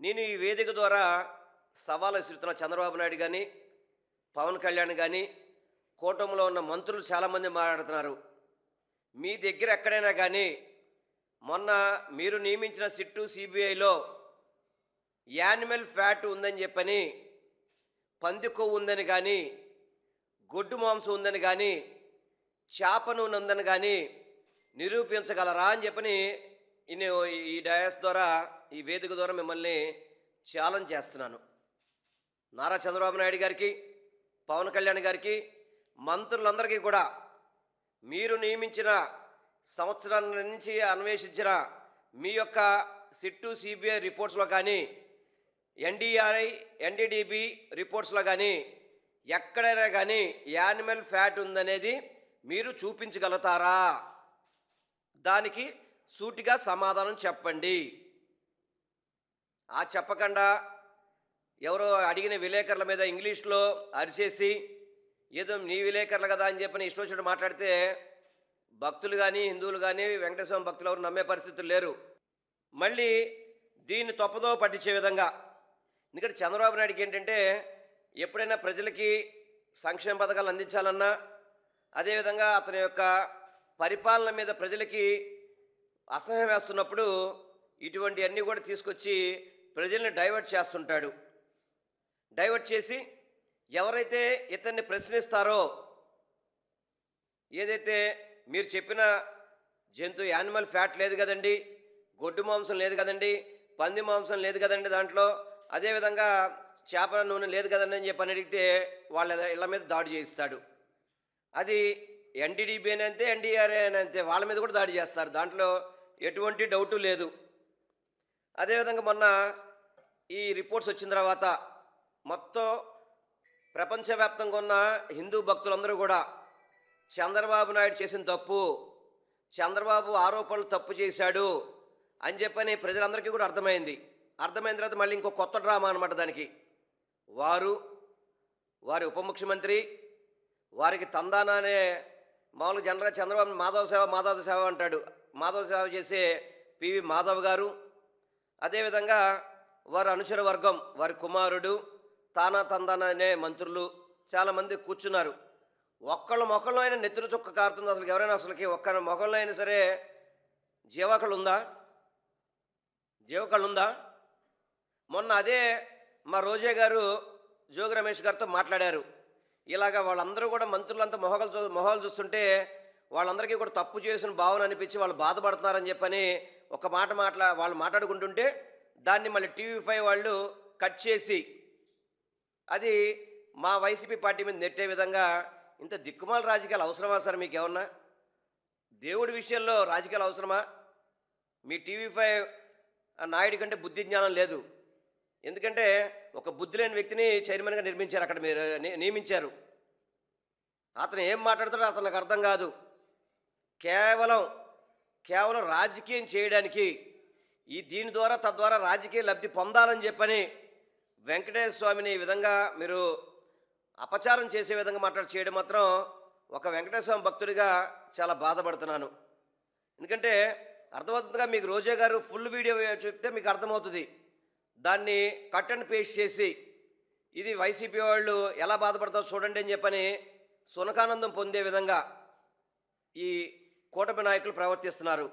నేను ఈ వేదిక ద్వారా సవాలు విసురుతున్న చంద్రబాబు నాయుడు కానీ పవన్ కళ్యాణ్ కానీ కూటమిలో ఉన్న మంత్రులు చాలామంది మాట్లాడుతున్నారు. మీ దగ్గర ఎక్కడైనా కానీ మొన్న మీరు నియమించిన సిట్టు సిబిఐలో యానిమల్ ఫ్యాట్ ఉందని చెప్పని పంది కొవ్వు ఉందని కానీ గొడ్డు మాంసం ఉందని కానీ చేప నూనె ఉందని కానీ నిరూపించగలరా అని చెప్పని నేను ఈ డయాస్ ద్వారా ఈ వేదిక ద్వారా మిమ్మల్ని ఛాలెంజ్ చేస్తున్నాను. నారా చంద్రబాబు నాయుడు గారికి పవన్ కళ్యాణ్ గారికి మంత్రులందరికీ కూడా మీరు నియమించిన సంవత్సరం నుంచి అన్వేషించిన మీ యొక్క సిట్టు సిబిఐ రిపోర్ట్స్లో కానీ ఎన్డీఆర్ఐ ఎన్డీడీబీ రిపోర్ట్స్లో కానీ ఎక్కడైనా కానీ యానిమల్ ఫ్యాట్ ఉందనేది మీరు చూపించగలుగుతారా? దానికి సూటిగా సమాధానం చెప్పండి. ఆ చెప్పకుండా ఎవరో అడిగిన విలేకరుల మీద ఇంగ్లీష్లో అరిచేసి ఏదో నీ విలేకరులు కదా అని చెప్పి ఇష్టం వచ్చినట్టు మాట్లాడితే భక్తులు కానీ హిందువులు కానీ వెంకటేశ్వర భక్తులు ఎవరు నమ్మే పరిస్థితులు లేరు. మళ్ళీ దీన్ని తప్పదో పట్టించే విధంగా ఎందుకంటే చంద్రబాబు నాయుడుకి ఏంటంటే ఎప్పుడైనా ప్రజలకి సంక్షేమ పథకాలు అందించాలన్నా అదేవిధంగా అతని యొక్క పరిపాలన మీద ప్రజలకి అసహ్యం వేస్తున్నప్పుడు ఇటువంటివన్నీ కూడా తీసుకొచ్చి ప్రజల్ని డైవర్ట్ చేస్తుంటాడు. డైవర్ట్ చేసి ఎవరైతే ఇతన్ని ప్రశ్నిస్తారో ఏదైతే మీరు చెప్పిన జంతు యానిమల్ ఫ్యాట్ లేదు కదండి గొడ్డు మాంసం లేదు కదండి పంది మాంసం లేదు కదండి దాంట్లో అదేవిధంగా చేపల నూనె లేదు కదండి అని చెప్పి అని అడిగితే వాళ్ళ ఇళ్ళ మీద దాడి చేయిస్తాడు. అది ఎన్డీడీబీ అని అంతే ఎన్డీఆర్ఏ అని అంతే వాళ్ళ మీద కూడా దాడి చేస్తారు. దాంట్లో ఎటువంటి డౌటు లేదు. అదేవిధంగా మొన్న ఈ రిపోర్ట్స్ వచ్చిన తర్వాత మొత్తం ప్రపంచవ్యాప్తంగా ఉన్న హిందూ భక్తులందరూ కూడా చంద్రబాబు నాయుడు చేసిన తప్పు చంద్రబాబు ఆరోపణలు తప్పు చేశాడు అని చెప్పని ప్రజలందరికీ కూడా అర్థమైంది. అర్థమైన తర్వాత మళ్ళీ ఇంకో కొత్త డ్రామా అనమాట దానికి. వారు వారి ఉప ముఖ్యమంత్రి వారికి తందాన అనే మామూలు జనరల్గా చంద్రబాబు మాధవ సేవ మాధవ సేవ అంటాడు. మాధవ సేవ చేసే పివి మాధవ్ గారు. అదేవిధంగా వారి అనుచర వర్గం వారి కుమారుడు తానా తందాన అనే మంత్రులు చాలామంది కూర్చున్నారు. ఒక్కళ్ళ మొక్కల్లో అయినా నెత్తురు చుక్క కారుతుంది అసలు ఎవరైనా అసలుకి? ఒక్క మొక్కల్లో అయినా సరే జీవకళ ఉందా? జీవకళ ఉందా? మొన్న అదే మా రోజే గారు జోగి రమేష్ గారితో మాట్లాడారు. ఇలాగ వాళ్ళందరూ కూడా మంత్రులంతా మొహలు చూ మొహాలు చూస్తుంటే వాళ్ళందరికీ కూడా తప్పు చేసిన భావన అనిపించి వాళ్ళు బాధపడుతున్నారని చెప్పని ఒక మాట మాట్లా వాళ్ళు మాట్లాడుకుంటుంటే దాన్ని మళ్ళీ టీవీ ఫైవ్ వాళ్ళు కట్ చేసి అది మా వైసీపీ పార్టీ మీద నెట్టే విధంగా ఇంత దిక్కుమాల రాజకీయాలు అవసరమా సార్ మీకు ఏమన్నా? దేవుడి విషయంలో రాజకీయాలు అవసరమా? మీ టీవీ ఫైవ్ నాయుడి కంటే బుద్ధి జ్ఞానం లేదు. ఎందుకంటే ఒక బుద్ధి లేని వ్యక్తిని చైర్మన్గా నిర్మించారు అక్కడ మీరు నియమించారు. అతను ఏం మాట్లాడతాడో అతను నాకు అర్థం కాదు. కేవలం కేవలం రాజకీయం చేయడానికి ఈ దీని ద్వారా తద్వారా రాజకీయ లబ్ధి పొందాలని చెప్పని వెంకటేశ్వర స్వామిని ఈ విధంగా మీరు అపచారం చేసే విధంగా మాట్లాడి చేయడం మాత్రం ఒక వెంకటేశ్వర స్వామి భక్తుడిగా చాలా బాధపడుతున్నాను. ఎందుకంటే అర్థమవుతుందిగా మీకు రోజే గారు ఫుల్ వీడియో చెప్తే మీకు అర్థమవుతుంది. దాన్ని కట్ అండ్ పేస్ట్ చేసి ఇది వైసీపీ వాళ్ళు ఎలా బాధపడతారో చూడండి అని చెప్పని సునకానందం పొందే విధంగా ఈ కూటమి నాయకులు ప్రవర్తిస్తున్నారు.